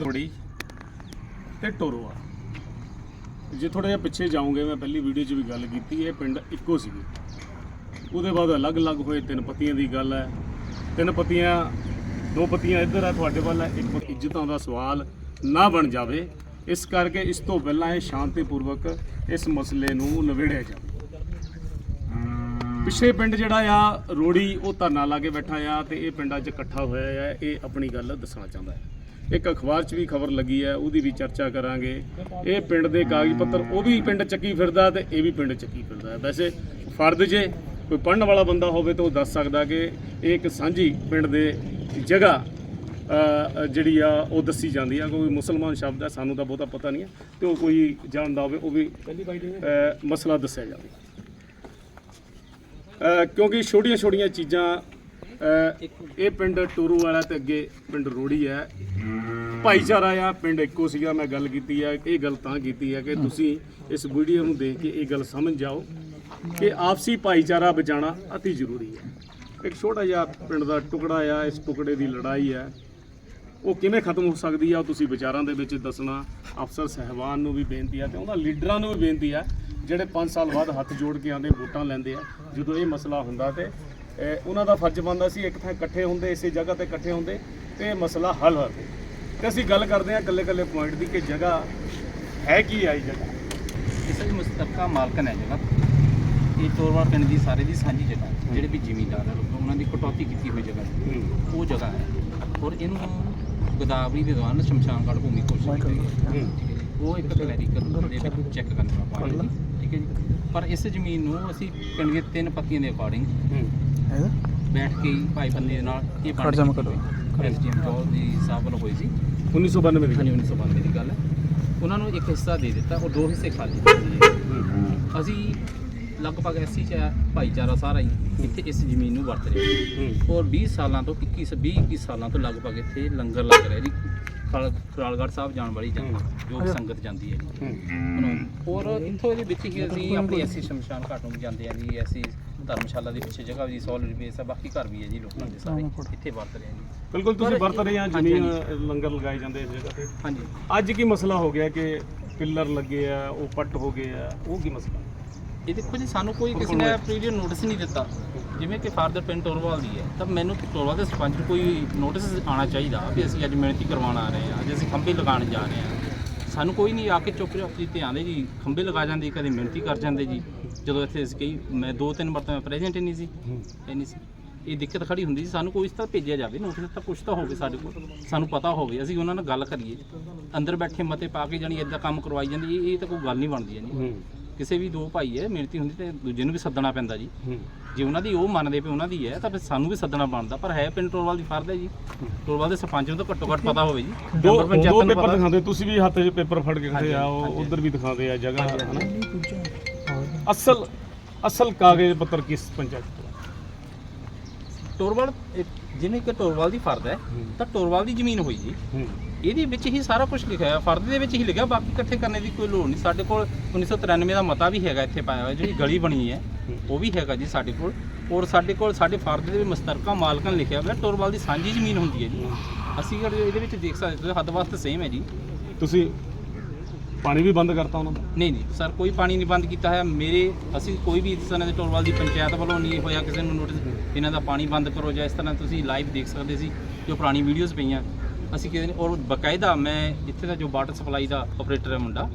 ਰੋੜੀ ਤੇ ਟੋਰੋਆ ਜੇ ਥੋੜਾ ਜਿਹਾ ਪਿੱਛੇ ਜਾਓਗੇ ਮੈਂ ਪਹਿਲੀ ਵੀਡੀਓ 'ਚ ਵੀ ਗੱਲ ਕੀਤੀ, ਇਹ ਪਿੰਡ ਇੱਕੋ ਸੀਗੇ। ਉਹਦੇ ਬਾਅਦ ਅਲੱਗ-ਅਲੱਗ ਹੋਏ, ਤਿੰਨ ਪਤੀਆਂ ਦੀ ਗੱਲ ਹੈ। ਤਿੰਨ ਪਤੀਆਂ, ਦੋ ਪਤੀਆਂ ਇੱਧਰ ਆ, ਤੁਹਾਡੇ ਵੱਲ ਹੈ। ਇੱਕ ਇੱਜ਼ਤਾਂ ਦਾ ਸਵਾਲ ਨਾ ਬਣ ਜਾਵੇ। ਇਸ ਕਰਕੇ ਇਸ ਤੋਂ ਪਹਿਲਾਂ ਇਹ ਸ਼ਾਂਤੀਪੂਰਵਕ ਇਸ ਮਸਲੇ ਨੂੰ ਨਿਬੇੜਿਆ ਜਾਵੇ। ਪਿਛੇ ਪਿੰਡ ਜਿਹੜਾ ਆ, ਰੋੜੀ ਉਹ ਧਰਨਾ ਲਾ ਕੇ ਬੈਠਾ ਆ ਤੇ ਇਹ ਪਿੰਡ ਅੱਜ ਇਕੱਠਾ ਹੋਇਆ ਆ। ਇਹ ਆਪਣੀ ਗੱਲ ਦੱਸਣਾ ਚਾਹੁੰਦਾ ਹੈ ਇੱਕ ਅਖਬਾਰ 'ਚ ਵੀ ਖਬਰ ਲੱਗੀ ਹੈ, ਉਹਦੀ ਵੀ ਚਰਚਾ ਕਰਾਂਗੇ। ਇਹ ਪਿੰਡ ਦੇ ਕਾਗਜ਼ ਪੱਤਰ, ਉਹ ਵੀ ਪਿੰਡ ਚੱਕੀ ਫਿਰਦਾ ਤੇ ਇਹ ਵੀ ਪਿੰਡ ਚੱਕੀ ਫਿਰਦਾ ਵੈਸੇ ਫਰਦ ਜੇ ਕੋਈ ਪੜਨ ਵਾਲਾ ਬੰਦਾ ਹੋਵੇ ਤਾਂ ਉਹ ਦੱਸ ਸਕਦਾ ਕਿ ਇਹ ਇੱਕ ਸਾਂਝੀ ਪਿੰਡ ਦੇ ਜਗ੍ਹਾ ਜਿਹੜੀ ਆ, ਉਹ ਦੱਸੀ ਜਾਂਦੀ ਆ। ਕੋਈ ਮੁਸਲਮਾਨ ਸ਼ਬਦ ਹੈ ਸਾਨੂੰ ਤਾਂ ਬਹੁਤਾ ਪਤਾ ਨਹੀਂ ਹੈ ਤੇ ਉਹ ਕੋਈ ਜਾਣਦਾ ਹੋਵੇ, ਉਹ ਵੀ ਮਸਲਾ ਦੱਸਿਆ ਜਾਵੇ। ਕਿਉਂਕਿ ਛੋਟੀਆਂ ਛੋਟੀਆਂ ਚੀਜ਼ਾਂ ਇਹ ਪਿੰਡ ਟੂਰੂ ਵਾਲਾ ਤੇ ਅੱਗੇ ਪਿੰਡ ਰੋੜੀ ਹੈ। ਭਾਈਚਾਰਾ ਆ, ਪਿੰਡ ਇੱਕੋ ਸੀਗਾ, ਮੈਂ ਗੱਲ ਕੀਤੀ ਹੈ ਇਹ ਗੱਲ ਤਾਂ ਕੀਤੀ ਹੈ ਕਿ ਤੁਸੀਂ ਇਸ ਵੀਡੀਓ ਨੂੰ ਦੇਖ ਕੇ ਇਹ ਗੱਲ ਸਮਝ ਜਾਓ ਕਿ ਆਪਸੀ ਭਾਈਚਾਰਾ ਬਚਾਉਣਾ ਅਤੀ ਜ਼ਰੂਰੀ ਹੈ। ਇੱਕ ਛੋਟਾ ਜਿਹਾ ਪਿੰਡ ਦਾ ਟੁਕੜਾ ਆ, ਇਸ ਟੁਕੜੇ ਦੀ ਲੜਾਈ ਹੈ। ਉਹ ਕਿਵੇਂ ਖਤਮ ਹੋ ਸਕਦੀ ਆ, ਉਹ ਤੁਸੀਂ ਵਿਚਾਰਾਂ ਦੇ ਵਿੱਚ ਦੱਸਣਾ। ਅਫਸਰ ਸਹਿਬਾਨ ਨੂੰ ਵੀ ਬੇਨਤੀ ਆ ਤੇ ਉਹਨਾਂ ਲੀਡਰਾਂ ਨੂੰ ਵੀ ਬੇਨਤੀ ਆ, ਜਿਹੜੇ 5 ਸਾਲ ਬਾਅਦ ਹੱਥ ਜੋੜ ਕੇ ਆਂਦੇ ਵੋਟਾਂ ਲੈਂਦੇ ਆ, ਜਦੋਂ ਇਹ ਮਸਲਾ ਹੁੰਦਾ ਤੇ ਉਹਨਾਂ ਦਾ ਫਰਜ਼ ਬਣਦਾ ਸੀ ਇੱਕ ਥਾਂ ਇਕੱਠੇ ਹੁੰਦੇ ਇਸੇ ਜਗ੍ਹਾ ਤੇ ਇਕੱਠੇ ਹੁੰਦੇ ਤੇ ਮਸਲਾ ਹੱਲ ਹੋਵੇ। ਤੇ ਅਸੀਂ ਗੱਲ ਕਰਦੇ ਆ ਇਕੱਲੇ ਇਕੱਲੇ ਪੁਆਇੰਟ ਦੀ ਕਿ ਜਗ੍ਹਾ ਹੈ ਕੀ ਆਈ ਜਗ੍ਹਾ? ਇਸ ਦੀ ਮੁਸਤਕਾ ਮਾਲਕਨ ਹੈ ਜਗ੍ਹਾ। ਇਹ ਤੋਰਵਾੜ ਪਿੰਡ ਦੀ ਸਾਰੇ ਦੀ ਸਾਂਝੀ ਜਗ੍ਹਾ ਹੈ। ਜਿਹੜੇ ਵੀ ਜ਼ਿਮੀਂਦਾਰ ਹੈ ਉਹਨਾਂ ਦੀ ਕਟੌਤੀ ਕੀਤੀ ਹੋਈ ਜਗ੍ਹਾ ਹੈ। ਉਹ ਜਗ੍ਹਾ ਹੈ। ਔਰ ਇਹਨੂੰ ਗੋਦਾਵਰੀ ਦੇ ਦੌਰਾਨ ਸ਼ਮਸ਼ਾਨ ਘਾਟ ਭੂਮੀ ਹੈ। ਹੈ। ਜੀ। ਉਹ ਇੱਕ ਕਲੈਰੀਕਲ ਦੇ ਵਿੱਚ ਚੈੱਕ ਕਰਨਾ ਪਾਉਂਦਾ ਠੀਕ ਹੈ ਜੀ। ਪਰ ਇਸ ਜ਼ਮੀਨ ਨੂੰ ਅਸੀਂ ਪਿੰਡ ਦੇ ਤਿੰਨ ਪੱਤੀਆਂ ਦੇ ਅਕੋਰਡਿੰਗ ਬੈਠ ਕੇ ਹੀ ਭਾਈ ਬੰਦੇ ਦੇ ਨਾਲ ਇਹ ਖੜ ਜਾ ਮੈਂ ਕਰੋ। ਐਸਡੀਐਮ ਜੋਲ ਦੀ ਸਾਹਿਬ ਵੱਲੋਂ ਹੋਈ ਸੀ। 1992 ਦੀ ਹਾਂਜੀ 1992 ਦੀ ਗੱਲ ਹੈ। ਉਹਨਾਂ ਨੂੰ ਇੱਕ ਹਿੱਸਾ ਦੇ ਦਿੱਤਾ ਉਹ ਦੋ ਹਿੱਸੇ ਖਾਲੀ ਦਿੱਤੇ ਜੀ। ਅਸੀਂ ਲਗਭਗ ਐਸੀ ਚ ਭਾਈਚਾਰਾ ਸਾਰਾ ਹੀ ਇੱਥੇ ਇਸ ਜ਼ਮੀਨ ਨੂੰ ਵਰਤ ਰਿਹਾ ਹੂੰ। ਔਰ 20 ਸਾਲਾਂ ਤੋਂ 21 20 21 ਸਾਲਾਂ ਤੋਂ ਲਗਭਗ ਇੱਥੇ ਲੰਗਰ ਲੱਗ ਰਿਹਾ ਜੀ। ਖਲ- ਖਰਾਲਗੜ੍ਹ ਸਾਹਿਬ ਜਾਣ ਵਾਲੀ ਜਾਂ ਜੋ ਸੰਗਤ ਜਾਂਦੀ ਹੈ ਜੀ। ਹੁਣ ਔਰ ਇੱਥੋਂ ਦੇ ਵਿੱਚ ਹੀ ਅਸੀਂ ਆਪਣੀ ਐਸੀ ਸ਼ਮਸ਼ਾਨ ਘਾਟ ਨੂੰ ਜਾਂਦੇ ਆ ਜੀ ਐਸੀ ਧਰਮਸ਼ਾਲਾ ਦੇ ਪਿੱਛੇ ਜਗ੍ਹਾ ਵੀ ਜੀ ਸੋਲਰ ਬੇਸ ਹੈ ਬਾਕੀ ਘਰ ਵੀ ਹੈ ਜੀ ਲੋਕਾਂ ਦੇ ਸਾਰੇ। ਇੱਥੇ ਵਰਤ ਰਹੇ ਆ ਜੀ। ਬਿਲਕੁਲ ਤੁਸੀਂ ਵਰਤ ਰਹੇ ਆ ਜ਼ਮੀਨ ਲੰਗਰ ਲਗਾਏ ਜਾਂਦੇ ਇਸ ਜਗ੍ਹਾ ਤੇ। ਹਾਂਜੀ। ਅੱਜ ਕੀ ਮਸਲਾ ਹੋ ਗਿਆ ਕਿ ਪਿੱਲਰ ਲੱਗੇ ਆ ਉਹ ਪੱਟ ਹੋ ਗਏ ਆ ਉਹ ਕੀ ਮਸਲਾ? ਇਹ ਦੇਖੋ ਜੀ ਸਾਨੂੰ ਕੋਈ ਕਿਸੇ ਨੇ ਪ੍ਰੀਵੀਅਸ ਨੋਟਿਸ ਨਹੀਂ ਦਿੱਤਾ। ਜਿਵੇਂ ਕਿ ਫਾਦਰ ਪਿੰਡ ਟੋਰਵਾਲ ਦੀ ਹੈ ਤਾਂ ਮੈਨੂੰ ਟੋਰਵਾਲ ਦੇ ਸਰਪੰਚ ਨੂੰ ਕੋਈ ਨੋਟਿਸ ਆਉਣਾ ਚਾਹੀਦਾ ਵੀ ਅਸੀਂ ਅੱਜ ਮਿਹਨਤੀ ਕਰਵਾਉਣ ਆ ਰਹੇ ਹਾਂ ਅੱਜ ਅਸੀਂ ਖੰਭੇ ਲਗਾਉਣ ਜਾ ਰਹੇ ਹਾਂ। ਸਾਨੂੰ ਕੋਈ ਨਹੀਂ ਆ ਕੇ ਚੁੱਪ ਚਾਪ ਤੇ ਆਂਦੇ ਜੀ ਖੰਭੇ ਲਗਾ ਜਾਂਦੇ ਕਦੇ ਮਿਹਨਤੀ ਕਰ ਜਾਂਦੇ ਜੀ। ਜਦੋਂ ਇੱਥੇ ਅਸੀਂ ਕਈ ਮੈਂ ਦੋ ਤਿੰਨ ਵਾਰ ਤਾਂ ਮੈਂ ਪ੍ਰੈਜ਼ੈਂਟ ਹੀ ਨਹੀਂ ਸੀ ਇਹ ਨਹੀਂ ਸੀ। ਇਹ ਦਿੱਕਤ ਖੜੀ ਹੁੰਦੀ ਸੀ ਸਾਨੂੰ ਕੋਈ ਇਸ ਤਰ੍ਹਾਂ ਭੇਜਿਆ ਜਾਵੇ ਨੋਟਿਸ ਤਾਂ ਕੁਛ ਤਾਂ ਹੋਵੇ ਸਾਡੇ ਕੋਲ ਸਾਨੂੰ ਪਤਾ ਹੋਵੇ ਅਸੀਂ ਉਹਨਾਂ ਨਾਲ ਗੱਲ ਕਰੀਏ। ਅੰਦਰ ਬੈਠੇ ਮਤੇ ਪਾ ਕੇ ਜਾਣੀ ਇਦਾਂ ਕੰਮ ਕਰਵਾਈ ਜਾਂਦੀ ਇਹ ਤਾਂ ਕੋਈ ਗੱਲ ਨਹੀਂ ਬਣਦੀ ਹੈ ਜੀ। ਕਿਸੇ ਵੀ ਦੋ ਭਾਈ ਹੈ ਮਿਹਨਤੀ ਹੁੰਦੀ ਤੇ ਦੂਜੇ ਨੂੰ ਵੀ ਸੱਦਣਾ ਪੈਂਦਾ ਜੀ। ਜੇ ਉਹਨਾਂ ਦੀ ਉਹ ਮੰਨਦੇ ਪਏ ਉਹਨਾਂ ਦੀ ਹੈ ਤਾਂ ਫਿਰ ਸਾਨੂੰ ਵੀ ਸੱਦਣਾ ਬਣਦਾ ਪਰ ਹੈ ਪਿੰਡ ਟੋਲਵਾਲ ਦੀ ਫਰਦ ਹੈ ਜੀ। ਟੋਲਵਾਲ ਦੇ ਸਰਪੰਚ ਨੂੰ ਤਾਂ ਘੱਟੋ ਘੱਟ ਪਤਾ ਹੋਵੇ ਜੀ। ਦੋ ਪੇਪਰ ਦਿਖਾਉਂਦੇ ਤੁਸੀਂ ਵੀ ਹੱਥ 'ਚ ਪੇਪਰ ਫੜ ਕੇ ਖੜੇ ਆ ਉਹ। ਉਧਰ ਵੀ ਦਿਖਾਉਂਦੇ ਆ ਜਗ੍ਹਾ ਹਨਾ? ਅਸਲ ਅਸਲ ਕਾਗਜ਼ ਪੱਤਰ ਕਿਸ ਪੰਚਾਇਤ ਤੋਂ? ਟੋਰਵਾਲ ਜਿਵੇਂ ਕਿ ਟੋਰਵਾਲ ਦੀ ਫਰਦ ਹੈ ਤਾਂ ਟੋਰਵਾਲ ਦੀ ਜ਼ਮੀਨ ਹੋਈ ਜੀ। ਇਹਦੇ ਵਿੱਚ ਹੀ ਸਾਰਾ ਕੁਝ ਲਿਖਿਆ ਹੈ ਫਰਦ ਦੇ ਵਿੱਚ ਹੀ ਲਿਖਿਆ ਬਾਕੀ ਇਕੱਠੇ ਕਰਨੇ ਦੀ ਕੋਈ ਲੋੜ ਨਹੀਂ। ਸਾਡੇ ਕੋਲ 1993 ਦਾ ਮਤਾ ਵੀ ਹੈਗਾ ਇੱਥੇ ਪਾਇਆ ਹੋਇਆ ਜਿਹੜੀ ਗਲੀ ਬਣੀ ਹੈ ਉਹ ਵੀ ਹੈਗਾ ਜੀ ਸਾਡੇ ਕੋਲ। ਔਰ ਸਾਡੇ ਕੋਲ ਸਾਡੇ ਫਰਦ ਦੇ ਵੀ ਮਸਤਰਕਾ ਮਾਲਕਨ ਲਿਖਿਆ ਹੋਇਆ ਟੋਰਵਾਲ ਦੀ ਸਾਂਝੀ ਜ਼ਮੀਨ ਹੁੰਦੀ ਹੈ ਜੀ। ਅਸੀਂ ਇਹਦੇ ਵਿੱਚ ਦੇਖ ਸਕਦੇ ਹੋ ਹੱਦ ਵਾਸਤੇ ਸੇਮ ਹੈ ਜੀ। ਤੁਸੀਂ ਪਾਣੀ ਵੀ ਬੰਦ ਕਰਤਾ ਉਹਨਾਂ ਦਾ? ਨਹੀਂ ਨਹੀਂ ਸਰ ਕੋਈ ਪਾਣੀ ਨਹੀਂ ਬੰਦ ਕੀਤਾ ਹੈ ਮੇਰੇ ਅਸੀਂ ਕੋਈ ਵੀ ਇਸ ਤਰ੍ਹਾਂ ਦੇ ਟੋਲਵਾਲ ਦੀ ਪੰਚਾਇਤ ਵੱਲੋਂ ਨਹੀਂ ਹੋਇਆ ਕਿਸੇ ਨੂੰ ਨੋਟਿਸ ਇਹਨਾਂ ਦਾ ਪਾਣੀ ਬੰਦ ਕਰੋ ਜਾਂ ਇਸ ਤਰ੍ਹਾਂ ਤੁਸੀਂ ਲਾਈਵ ਦੇਖ ਸਕਦੇ ਸੀ ਜੋ ਪੁਰਾਣੀ ਵੀਡੀਓਜ਼ ਪਈਆਂ। ਅਸੀਂ ਕਿਸੇ ਨੇ ਔਰ ਬਕਾਇਦਾ ਮੈਂ ਇੱਥੇ ਦਾ ਜੋ ਵਾਟਰ ਸਪਲਾਈ ਦਾ ਆਪਰੇਟਰ ਹੈ ਮੁੰਡਾ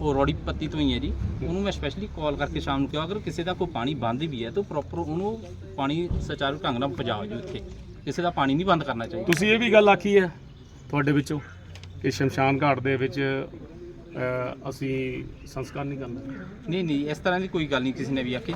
ਉਹ ਰੋੜੀ ਪੱਤੀ ਤੋਂ ਹੀ ਹੈ ਜੀ। ਉਹਨੂੰ ਮੈਂ ਸਪੈਸ਼ਲੀ ਕਾਲ ਕਰਕੇ ਸ਼ਾਮ ਨੂੰ ਕਿਹਾ ਅਗਰ ਕਿਸੇ ਦਾ ਕੋਈ ਪਾਣੀ ਬੰਦ ਵੀ ਹੈ ਤਾਂ ਪ੍ਰੋਪਰ ਉਹਨੂੰ ਪਾਣੀ ਸੁਚਾਰੂ ਢੰਗ ਨਾਲ ਪਹੁੰਚਾਓ ਜੀ ਉੱਥੇ ਕਿਸੇ ਦਾ ਪਾਣੀ ਨਹੀਂ ਬੰਦ ਕਰਨਾ ਚਾਹੀਦਾ। ਤੁਸੀਂ ਇਹ ਵੀ ਗੱਲ ਆਖੀ ਹੈ ਤੁਹਾਡੇ ਵਿੱਚੋਂ ਕਿ ਸ਼ਮਸ਼ਾਨ ਘਾਟ ਦੇ ਵਿੱਚ ਅਸੀਂ ਸੰਸਕਾਰ ਨਹੀਂ ਕਰਨਾ। ਨਹੀਂ ਨਹੀਂ ਇਸ ਤਰ੍ਹਾਂ ਦੀ ਕੋਈ ਗੱਲ ਨਹੀਂ ਕਿਸੇ ਨੇ ਵੀ ਆਖੀ।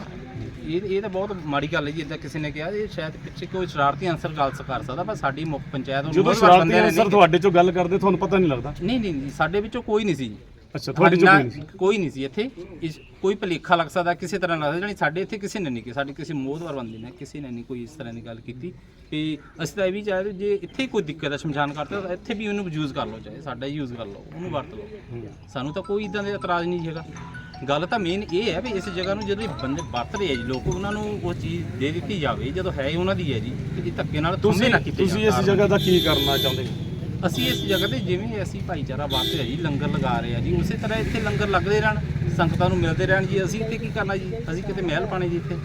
ਇਹ ਇਹ ਤਾਂ ਬਹੁਤ ਮਾੜੀ ਗੱਲ ਹੈ ਜੀ ਇਦਾਂ ਕਿਸੇ ਨੇ ਕਿਹਾ ਇਹ ਸ਼ਾਇਦ ਪਿੱਛੇ ਕੋਈ ਸ਼ਰਾਰਤੀ ਅਨਸਰ ਗੱਲ ਕਰ ਸਕਦਾ ਪਰ ਸਾਡੀ ਮੁੱਖ ਪੰਚਾਇਤ ਨੂੰ ਜਦੋਂ ਸ਼ਰਾਰਤੀ ਅਨਸਰ ਤੁਹਾਡੇ ਚੋਂ ਗੱਲ ਕਰਦੇ ਤੁਹਾਨੂੰ ਪਤਾ ਨਹੀਂ ਲੱਗਦਾ। ਨਹੀਂ ਨਹੀਂ ਨਹੀਂ, ਸਾਡੇ ਵਿੱਚੋਂ ਕੋਈ ਨਹੀਂ ਸੀ ਜੀ। ਅੱਛਾ ਤੁਹਾਡੇ ਨਾ- ਕੋਈ ਨਹੀਂ ਸੀ। ਕੋਈ ਨਹੀਂ ਸੀ ਇੱਥੇ। ਇਸ- ਕੋਈ ਭਲੇਖਾ ਲੱਗ ਸਕਦਾ ਕਿਸੇ ਤਰ੍ਹਾਂ ਲੱਗਦਾ ਜਾਣੀ ਸਾਡੇ ਇੱਥੇ ਕਿਸੇ ਨੇ ਨਹੀਂ ਕਿ ਸਾਡੇ ਕਿਸੇ ਮੋਹਦਵਾਰ ਬੰਦੇ ਨੇ ਕਿਸੇ ਨੇ ਨਹੀਂ ਕੋਈ ਇਸ ਤਰ੍ਹਾਂ ਦੀ ਗੱਲ ਕੀਤੀ। ਵੀ ਅਸੀਂ ਤਾਂ ਇਹ ਵੀ ਚਾਹਦੇ ਜੇ ਇੱਥੇ ਕੋਈ ਦਿੱਕਤ ਹੈ ਸ਼ਮਸ਼ਾਨ ਘਾਟ ਤਾਂ ਇੱਥੇ ਵੀ ਉਹਨੂੰ ਯੂਜ਼ ਕਰ ਲਓ ਚਾਹੇ ਸਾਡਾ ਹੀ ਯੂਜ਼ ਕਰ ਲਓ ਉਹਨੂੰ ਵਰਤ ਲਓ। ਸਾਨੂੰ ਤਾਂ ਕੋਈ ਇਦਾਂ ਦੇ ਇਤਰਾਜ਼ ਨਹੀਂ ਹੈਗਾ। ਗੱਲ ਤਾਂ ਮੇਨ ਇਹ ਹੈ ਵੀ ਇਸ ਜਗ੍ਹਾ ਨੂੰ ਜਦੋਂ ਇਹ ਬੰਦੇ ਵਰਤ ਰਹੇ ਆ ਜੀ ਲੋਕ ਉਹਨਾਂ ਨੂੰ ਉਹ ਚੀਜ਼ ਦੇ ਦਿੱਤੀ ਜਾਵੇ ਜਦੋਂ ਹੈ ਹੀ ਉਹਨਾਂ ਦੀ ਹੈ ਜੀ ਤੇ ਇਹ ਧੱਕੇ ਨਾਲ ਤੁਸੀਂ ਤੁਸੀਂ ਨਾ ਕੀਤੇ ਤੁਸੀਂ ਜਾਣ ਇਸ ਜਗ੍ਹਾ ਦਾ ਕੀ ਕਰਨਾ ਚਾਹੁੰਦੇ ਹੋ? ਅਸੀਂ ਇਸ ਜਗ੍ਹਾ ਤੇ ਜਿਵੇਂ ਅਸੀਂ ਭਾਈਚਾਰਾ ਵਾਸਤੇ ਜੀ, ਲੰਗਰ ਲਗਾ ਰਹੇ ਆ ਜੀ, ਉਸੇ ਤਰ੍ਹਾਂ ਇੱਥੇ ਲੰਗਰ ਲੱਗਦੇ ਰਹਿਣ, ਸੰਗਤਾਂ ਨੂੰ ਮਿਲਦੇ ਰਹਿਣ ਜੀ। ਅਸੀਂ ਇੱਥੇ ਕੀ ਕਰਨਾ ਜੀ? ਅਸੀਂ ਕਿਤੇ ਮਹਿਲ ਪਾਣੇ ਜੀ ਇੱਥੇ।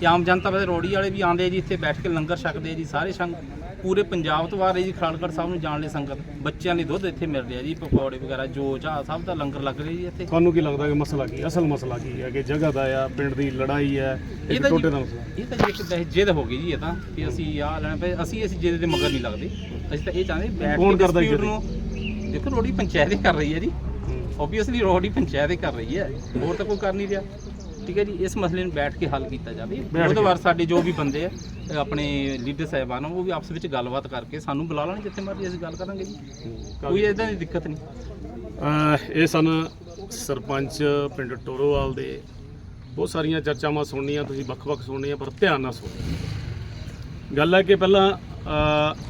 ਤੇ ਆਮ ਜਨਤਾ ਵਾਲੇ ਰੋੜੀ ਵਾਲੇ ਵੀ ਆਉਂਦੇ ਆ ਜੀ, ਇੱਥੇ ਬੈਠ ਕੇ ਲੰਗਰ ਛਕਦੇ ਆ ਜੀ, ਸਾਰੇ ਸੰਗ ਪੂਰੇ ਪੰਜਾਬ ਤੋਂ ਆ ਰਹੇ ਜੀ ਖਰਾਲਗੜ੍ਹ ਸਾਹਿਬ ਨੂੰ ਜਾਣ ਲਈ ਸੰਗਤ। ਬੱਚਿਆਂ ਲਈ ਦੁੱਧ ਇੱਥੇ ਮਿਲ ਰਿਹਾ ਜੀ ਪਕੌੜੇ ਵਗੈਰਾ ਜੋ ਚਾਹ ਸਭ ਦਾ ਲੰਗਰ ਲੱਗ ਰਿਹਾ ਜੀ ਇੱਥੇ। ਤੁਹਾਨੂੰ ਕੀ ਲੱਗਦਾ ਕਿ ਮਸਲਾ ਕੀ? ਅਸਲ ਮਸਲਾ ਕੀ ਹੈ ਕਿ ਜਗ੍ਹਾ ਦਾ ਆ ਪਿੰਡ ਦੀ ਲੜਾਈ ਹੈ ਇਹ ਤਾਂ ਟੋਟੇ ਦਾ ਮਸਲਾ ਇਹ ਤਾਂ ਇੱਕ ਦਹਿ- ਜਿੱਦ ਹੋ ਗਈ ਜੀ ਇਹ ਤਾਂ ਕਿ ਅਸੀਂ ਆਹ ਲੈਣਾ ਪਏ ਅਸੀਂ ਇਸ ਜਿੱਦ ਦੇ ਮਗਰ ਨਹੀਂ ਲੱਗਦੇ। ਅਸੀਂ ਤਾਂ ਇਹ ਚਾਹੁੰਦੇ ਬੈਠ ਕੇ ਕਰਦਾ ਜੀ dispute ਨੂੰ ਦੇਖੋ ਰੋੜੀ ਪੰਚਾਇਤ ਕਰ ਰਹੀ ਹੈ ਜੀ। ਓਬਵੀਅਸਲੀ ਰੋੜੀ ਪੰਚਾਇਤ ਕਰ ਰਹੀ ਹੈ। ਹੋਰ ਤਾਂ ਕੋਈ ਕਰ ਨਹੀਂ ਰਿਹਾ। ਠੀਕ ਹੈ ਜੀ ਇਸ ਮਸਲੇ ਨੂੰ ਬੈਠ ਕੇ ਹੱਲ ਕੀਤਾ ਜਾਵੇ। ਉਹਦੇ। ਵਾਰ ਸਾਡੇ ਜੋ ਵੀ ਬੰਦੇ ਆ ਆਪਣੇ ਲੀਡਰ ਸਾਹਿਬਾਨ ਉਹ ਵੀ ਆਪਸ ਵਿੱਚ ਗੱਲਬਾਤ ਕਰਕੇ ਸਾਨੂੰ ਬੁਲਾ ਲੈਣ ਜਿੱਥੇ ਮਰਜ਼ੀ ਅਸੀਂ ਗੱਲ ਕਰਾਂਗੇ ਜੀ। ਕੋਈ ਇਦਾਂ ਦੀ ਦਿੱਕਤ ਨਹੀਂ। ਇਹ ਸਨ ਸਰਪੰਚ ਪਿੰਡ ਟੋਰੋਵਾਲ ਦੇ। ਬਹੁਤ ਸਾਰੀਆਂ ਚਰਚਾਵਾਂ ਸੁਣਨੀਆਂ ਤੁਸੀਂ ਵੱਖ-ਵੱਖ ਸੁਣਨੀਆਂ ਪਰ ਧਿਆਨ ਨਾਲ ਸੁਣੋ ਗੱਲ ਹੈ ਕਿ ਪਹਿਲਾਂ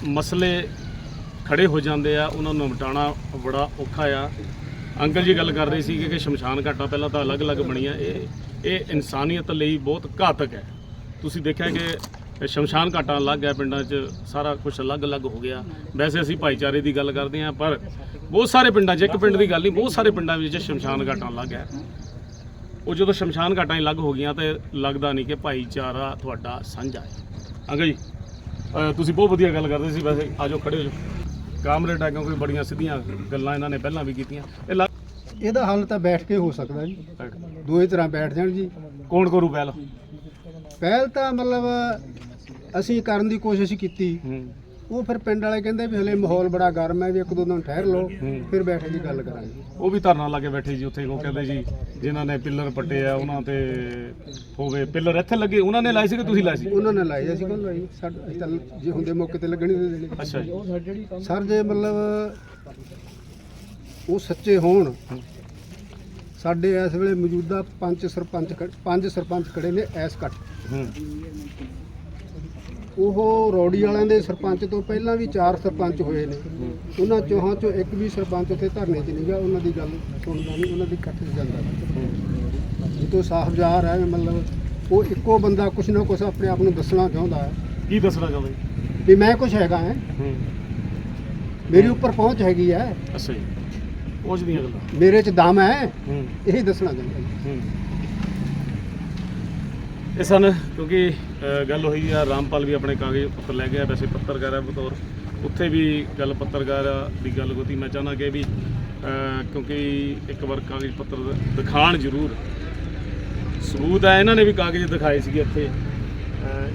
ਮਸਲੇ ਖੜੇ ਹੋ ਜਾਂਦੇ ਆ ਉਹਨਾਂ ਨੂੰ ਨਿਪਟਾਉਣਾ ਬੜਾ ਔਖਾ ਆ। ਅੰਕਲ ਜੀ ਗੱਲ ਕਰ ਰਹੇ ਸੀ ਕਿ ਸ਼ਮਸ਼ਾਨ ਘਾਟਾਂ ਪਹਿਲਾਂ ਤਾਂ ਅਲੱਗ-ਅਲੱਗ ਬਣੀਆਂ। ਇਹ ਇਹ ਇਨਸਾਨੀਅਤ ਲਈ ਬਹੁਤ ਘਾਤਕ ਹੈ। ਤੁਸੀਂ ਦੇਖਿਆ ਕਿ ਸ਼ਮਸ਼ਾਨ ਘਾਟਾਂ ਅਲੱਗ ਹੈ, ਪਿੰਡਾਂ 'ਚ ਸਾਰਾ ਕੁਝ ਅਲੱਗ-ਅਲੱਗ ਹੋ ਗਿਆ। ਵੈਸੇ ਅਸੀਂ ਭਾਈਚਾਰੇ ਦੀ ਗੱਲ ਕਰਦੇ ਹਾਂ, ਪਰ ਬਹੁਤ ਸਾਰੇ ਪਿੰਡਾਂ 'ਚ, ਇੱਕ ਪਿੰਡ ਦੀ ਗੱਲ ਨਹੀਂ, ਬਹੁਤ ਸਾਰੇ ਪਿੰਡਾਂ ਵਿੱਚ ਸ਼ਮਸ਼ਾਨ ਘਾਟਾਂ ਅਲੱਗ ਹੈ। ਉਹ ਜਦੋਂ ਸ਼ਮਸ਼ਾਨ ਘਾਟਾਂ ਹੀ ਅਲੱਗ ਹੋ ਗਈਆਂ ਤੇ ਲੱਗਦਾ ਨਹੀਂ ਕਿ ਭਾਈਚਾਰਾ ਤੁਹਾਡਾ ਸਾਂਝਾ ਹੈ। ਅੰਕਲ ਜੀ ਤੁਸੀਂ ਬਹੁਤ ਵਧੀਆ ਗੱਲ ਕਰਦੇ ਸੀ, ਵੈਸੇ ਆਜੋ, ਖੜੇ ਹੋ ਜਾਓ। ਕਾਮਰੇਡ ਹੈ ਕਿਉਂਕਿ ਬੜੀਆਂ ਸਿੱਧੀਆਂ ਗੱਲਾਂ ਇਹਨਾਂ ਨੇ ਪਹਿਲਾਂ ਵੀ ਕੀਤੀਆਂ। ਇਹ ਲੱਗ ਇਹਦਾ ਹੱਲ ਤਾਂ ਬੈਠ ਕੇ ਹੋ ਸਕਦਾ ਜੀ। ਦੋਏ ਤਰ੍ਹਾਂ ਬੈਠ ਜਾਣ ਜੀ। ਕੌਣ ਕਰੂ ਪਹਿਲ? ਪਹਿਲ ਤਾਂ ਮਤਲਬ ਅਸੀਂ ਕਰਨ ਦੀ ਕੋਸ਼ਿਸ਼ ਕੀਤੀ। ਹੂੰ। ਉਹ ਫਿਰ ਪਿੰਡ ਵਾਲੇ ਕਹਿੰਦੇ ਵੀ ਹਲੇ ਮਾਹੌਲ ਬੜਾ ਗਰਮ ਹੈ ਵੀ ਇੱਕ ਦੋ ਦਿਨ ਠਹਿਰ ਲਓ। ਫਿਰ ਬੈਠ ਕੇ ਗੱਲ ਕਰਾਂਗੇ। ਉਹ ਵੀ ਧਰਨਾ ਲਾ ਕੇ ਬੈਠੇ ਜੀ ਉੱਥੇ ਉਹ ਕਹਿੰਦੇ ਜੀ ਜਿਨ੍ਹਾਂ ਨੇ ਪਿੱਲਰ ਪੱਟੇ ਆ ਉਹਨਾਂ ਤੇ ਹੋਵੇ ਪਿੱਲਰ ਇੱਥੇ ਲੱਗੇ ਉਹਨਾਂ ਨੇ ਲਾਏ ਸੀ ਕਿ ਤੁਸੀਂ ਲਾਏ ਸੀ? ਉਹਨਾਂ ਨੇ ਲਾਈ ਅਸੀਂ ਕੋਲ ਲਾਈ ਸਾਡ- ਜੇ ਹੁੰਦੇ ਮੌਕੇ ਤੇ ਲੱਗਣੀ ਦੇ ਦੇਣੀ। ਅੱਛਾ ਜੀ। ਸਰ ਜੇ ਮਤਲਬ ਉਹ ਸੱਚੇ ਹੋਣ ਸਾਡੇ ਇਸ ਵੇਲੇ ਮੌਜੂਦਾ ਪੰਜ ਸਰਪੰਚ ਪੰਜ ਸਰਪੰਚ ਖੜੇ ਨੇ ਐਸ ਕੱਟ ਉਹ ਰੌੜੀ ਵਾਲਿਆਂ ਦੇ ਸਰਪੰਚ ਤੋਂ ਪਹਿਲਾਂ ਵੀ ਚਾਰ ਸਰਪੰਚ ਹੋਏ ਨੇ। ਉਹਨਾਂ ਚੋਹਾਂ ਚੋਂ ਇੱਕ ਵੀ ਸਰਪੰਚ ਉੱਥੇ ਧਰਨੇ 'ਚ ਨਹੀਂ ਗਿਆ ਉਹਨਾਂ ਦੀ ਗੱਲ ਸੁਣਦਾ ਨਹੀਂ ਉਹਨਾਂ ਦੀ ਇਕੱਠ 'ਚ ਜਾਂਦਾ ਇਹ ਤੋਂ ਸਾਫ਼ ਜ਼ਾਹਰ ਹੈ ਮਤਲਬ ਉਹ ਇੱਕੋ ਬੰਦਾ ਕੁਛ ਨਾ ਕੁਛ ਆਪਣੇ ਆਪ ਨੂੰ ਦੱਸਣਾ ਚਾਹੁੰਦਾ ਹੈ। ਕੀ ਦੱਸਣਾ ਚਾਹੁੰਦੇ ਜੀ? ਵੀ ਮੈਂ ਕੁਛ ਹੈਗਾ ਹੈ। ਮੇਰੀ ਉੱਪਰ ਪਹੁੰਚ ਹੈਗੀ ਹੈ। ਅੱਛਾ ਜੀ। ਪਹੁੰਚ ਦੀਆਂ ਗੱਲਾਂ। ਮੇਰੇ 'ਚ ਦਮ ਹੈ। ਇਹੀ ਦੱਸਣਾ ਚਾਹੁੰਦਾ ਜੀ। ਹੂੰ। ਇਹ ਸਨ ਕਿਉਂਕਿ ਗੱਲ ਹੋਈ ਆ ਰਾਮਪਾਲ ਵੀ ਆਪਣੇ ਕਾਗਜ਼ ਪੱਤਰ ਲੈ ਗਿਆ ਵੈਸੇ ਪੱਤਰਕਾਰ ਹੈ ਬਤੌਰ। ਉੱਥੇ ਵੀ ਗੱਲ ਪੱਤਰਕਾਰ ਦੀ ਗੱਲ ਹੋਤੀ ਮੈਂ ਚਾਹਨਾ ਕਿ ਵੀ ਕਿਉਂਕਿ ਇੱਕ ਵਾਰ ਕਾਗਜ਼ ਪੱਤਰ ਦਿਖਾਣ ਜ਼ਰੂਰ। ਸਬੂਤ ਹੈ ਇਹਨਾਂ ਨੇ ਵੀ ਕਾਗਜ਼ ਦਿਖਾਏ ਸੀਗੇ ਇੱਥੇ।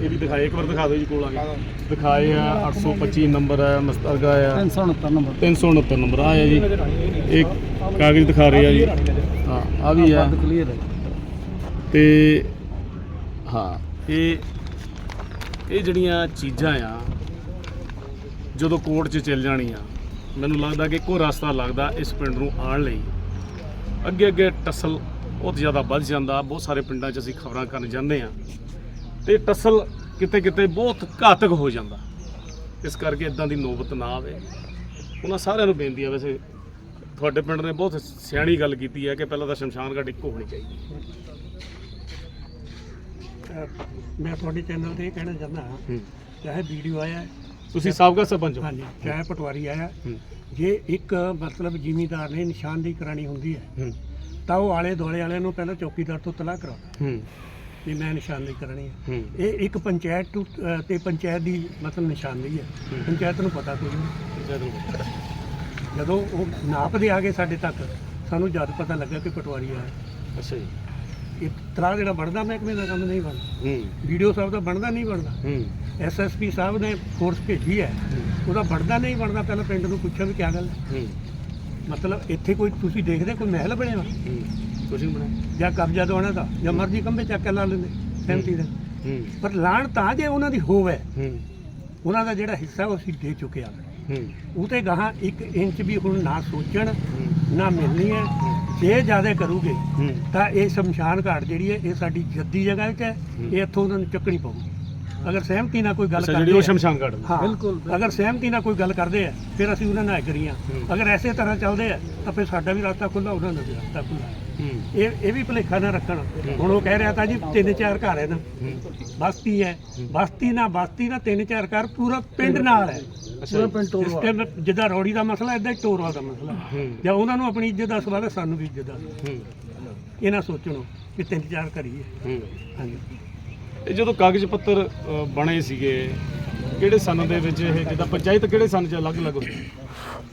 ਇਹ ਵੀ ਦਿਖਾਏ ਇੱਕ ਵਾਰ ਦਿਖਾ ਦਿਓ ਜੀ ਕੋਲ ਆ ਕੇ। ਦਿਖਾਏ ਆ 825 ਨੰਬਰ ਹੈ ਮਸਤਰਗਾ ਆ। 369 ਨੰਬਰ। 369 ਨੰਬਰ ਆ ਜੀ। ਇੱਕ ਕਾਗਜ਼ ਦਿਖਾ ਰਹੇ ਆ ਜੀ। ਹਾਂ ਆ ਵੀ ਆ। ਤੇ ਹਾਂ ਇਹ ਇਹ ਜਿਹੜੀਆਂ ਚੀਜ਼ਾਂ ਆ, ਜਦੋਂ ਕੋਰਟ 'ਚ ਚੱਲ ਜਾਣੀਆਂ, ਮੈਨੂੰ ਲੱਗਦਾ ਕਿ ਇੱਕੋ ਰਸਤਾ ਲੱਗਦਾ ਇਸ ਪਿੰਡ ਨੂੰ ਆਉਣ ਲਈ। ਅੱਗੇ ਅੱਗੇ ਟਸਲ ਬਹੁਤ ਜ਼ਿਆਦਾ ਵੱਧ ਜਾਂਦਾ, ਬਹੁਤ ਸਾਰੇ ਪਿੰਡਾਂ 'ਚ ਅਸੀਂ ਖਬਰਾਂ ਕਰਨ ਜਾਂਦੇ ਆ ਤੇ ਟਸਲ ਕਿਤੇ ਕਿਤੇ ਬਹੁਤ ਘਾਤਕ ਹੋ ਜਾਂਦਾ। ਇਸ ਕਰਕੇ ਇਦਾਂ ਦੀ ਨੌਬਤ ਨਾ ਆਵੇ। ਉਹਨਾਂ ਸਾਰਿਆਂ ਨੂੰ ਬੇਨਤੀ ਆ, ਵੈਸੇ ਤੁਹਾਡੇ ਪਿੰਡ ਨੇ ਬਹੁਤ ਸਿਆਣੀ ਗੱਲ ਕੀਤੀ ਹੈ ਕਿ ਪਹਿਲਾਂ ਤਾਂ ਸ਼ਮਸ਼ਾਨ ਘਾਟ ਇੱਕੋ ਹੋਣੀ ਚਾਹੀਦੀ। ਮੈਂ ਤੁਹਾਡੇ ਚੈਨਲ ਤੇ ਇਹ ਕਹਿਣਾ ਚਾਹੁੰਦਾ ਹਾਂ ਚਾਹੇ ਵੀਡੀਓ ਆਇਆ ਤੁਸੀਂ ਸਾਬਕਾ ਸਰਪੰਚ ਹੋ। ਹਾਂਜੀ ਚਾਹੇ ਪਟਵਾਰੀ ਆਇਆ ਜੇ ਇੱਕ ਮਤਲਬ ਜ਼ਿਮੀਂਦਾਰ ਨੇ ਨਿਸ਼ਾਨਦੇਹੀ ਕਰਾਣੀ ਹੁੰਦੀ ਹੈ ਤਾਂ ਉਹ ਆਲੇ ਦੁਆਲੇ ਵਾਲਿਆਂ ਨੂੰ ਪਹਿਲਾਂ ਚੌਕੀਦਾਰ ਤੋਂ ਤਲਾਹ ਕਰਾਉਂਦਾ ਵੀ ਮੈਂ ਨਿਸ਼ਾਨਦੇਹੀ ਕਰਨੀ ਹੈ। ਇਹ ਇੱਕ ਪੰਚਾਇਤ ਤੋਂ, ਪੰਚਾਇਤ ਦੀ ਮਤਲਬ ਨਿਸ਼ਾਨਦੇਹੀ ਹੈ। ਪੰਚਾਇਤ ਨੂੰ ਪਤਾ ਕੋਈ ਨਹੀਂ। ਜਦੋਂ ਉਹ ਨਾਪਦੇ ਆ ਗਏ ਸਾਡੇ ਤੱਕ ਸਾਨੂੰ ਜਦ ਪਤਾ ਲੱਗਾ ਕਿ ਪਟਵਾਰੀ ਆਇਆ। ਅੱਛਾ ਜੀ। ਇਹ ਜਿਹੜਾ ਬਣਦਾ ਮਹਿਕਮੇ ਦਾ ਕੰਮ ਨਹੀਂ ਬਣਦਾ। ਹੂੰ। ਵੀਡੀਓ ਸਾਹਿਬ ਦਾ ਬਣਦਾ ਨਹੀਂ ਬਣਦਾ। ਹੂੰ। ਐਸਐਸਪੀ ਸਾਹਿਬ ਨੇ ਫੋਰਸ ਭੇਜੀ ਹੈ। ਉਹਦਾ ਬਣਦਾ ਨਹੀਂ ਬਣਦਾ ਪਹਿਲਾਂ ਪਿੰਡ ਨੂੰ ਪੁੱਛਿਆ ਵੀ ਕੀ ਗੱਲ ਹੈ। ਹੂੰ। ਮਤਲਬ ਇੱਥੇ ਕੋਈ ਤੁਸੀਂ ਦੇਖਦੇ ਕੋਈ ਮਹਿਲ ਬਣਿਆ ਨਹੀਂ ਬਣਿਆ ਜਾਂ ਕਬਜ਼ਾ ਦਵਾਉਣਾ ਦਾ ਜਾਂ ਮਰਜ਼ੀ ਕੰਬੇ ਚੱਕ ਕੇ ਲਾ ਲੈਂਦੇ ਸਹਿਮਤੀ ਦੇ। ਹੂੰ। ਪਰ ਲਾਣ ਤਾਂ ਜੇ ਉਹਨਾਂ ਦੀ ਹੋਵੇ ਹੂੰ। ਉਹਨਾਂ ਦਾ ਜਿਹੜਾ ਹਿੱਸਾ ਉਹ ਅਸੀਂ ਦੇ ਚੁੱਕੇ ਆ ਹੂੰ। ਉਹ ਤੇ ਗਾਹਾਂ 1 ਇੰਚ ਵੀ ਹੁਣ ਨਾ ਸੋਚਣ ਨਾ ਮਿਲਣੀ ਹੈ ਜੇ ਜ਼ਿਆਦਾ ਕਰੂਗੇ ਤਾਂ ਇਹ ਸ਼ਮਸ਼ਾਨ ਘਾਟ ਜਿਹੜੀ ਹੈ ਇਹ ਸਾਡੀ ਜੱਦੀ ਜਗ੍ਹਾ 'ਚ ਹੈ। ਇਹ ਇੱਥੋਂ ਉਹਨਾਂ ਨੂੰ ਚੱਕਣੀ ਪਊਗੀ ਅਗਰ ਸਹਿਮਤੀ ਨਾਲ ਕੋਈ ਗੱਲ ਅੱਛਾ ਕਰਦੇ ਜਿਹੜੀ ਉਹ ਆ- ਸ਼ਮਸ਼ਾਨ ਘਾਟ ਹਾਂ। ਬਿਲਕੁਲ ਅਗਰ ਸਹਿਮਤੀ ਨਾਲ ਕੋਈ ਗੱਲ ਕਰਦੇ ਆ ਫਿਰ ਅਸੀਂ ਉਹਨਾਂ ਨਾਲ ਐਗਰੀ ਆ ਅਗਰ ਐਸੇ ਤਰ੍ਹਾਂ ਚੱਲਦੇ ਆ ਤਾਂ ਫਿਰ ਸਾਡਾ ਵੀ ਰਸਤਾ ਖੁੱਲਾ ਉਹਨਾਂ ਦਾ ਵੀ ਰਸਤਾ ਖੁੱਲਾ ਹੂੰ। ਇਹ ਇਹ ਵੀ ਭੁਲੇਖਾ ਨਾ ਰੱਖਣ। ਹੁਣ ਉਹ ਕਹਿ ਰਿਹਾ ਤਾਂ ਜੀ ਤਿੰਨ ਚਾਰ ਘਰ ਹੈ ਨਾ। ਬਸਤੀ ਹੈ। ਬਸਤੀ ਨਾਲ ਬਸਤੀ ਨਾਲ ਤਿੰਨ ਚਾਰ ਘਰ ਪੂਰਾ ਪਿੰਡ ਨਾਲ ਹੈ। ਅੱਛਾ। ਇਸ ਟਾਈਮ ਜਿੱਦਾਂ ਰੌੜੀ ਦਾ ਮਸਲਾ ਇਦਾਂ ਹੀ ਟੋਰਵਾ ਦਾ ਮਸਲਾ। ਹੂੰ। ਜਾਂ ਉਹਨਾਂ ਨੂੰ ਆਪਣੀ ਇੱਜ਼ਤ ਦਾ ਸਵਾਲ ਹੈ ਸਾਨੂੰ ਵੀ ਇੱਜ਼ਤ ਦਾ। ਹੂੰ। ਇਹ ਨਾ ਸੋਚਣੋ ਕਿ ਤਿੰਨ ਚਾਰ ਕਰੀਏ ਹੂੰ। ਹਾਂਜੀ। ਇਹ ਜਦੋਂ ਕਾਗਜ਼ ਪੱਤਰ ਅ, ਬਣੇ ਸੀਗੇ ਕਿਹੜੇ ਸਨ ਦੇ ਵਿੱਚ ਇਹ ਜਿੱਦਾਂ ਪੰਚਾਇਤ ਕਿਹੜੇ ਸਨ ਚ ਅਲੱਗ-ਅਲੱਗ ਹੋਈ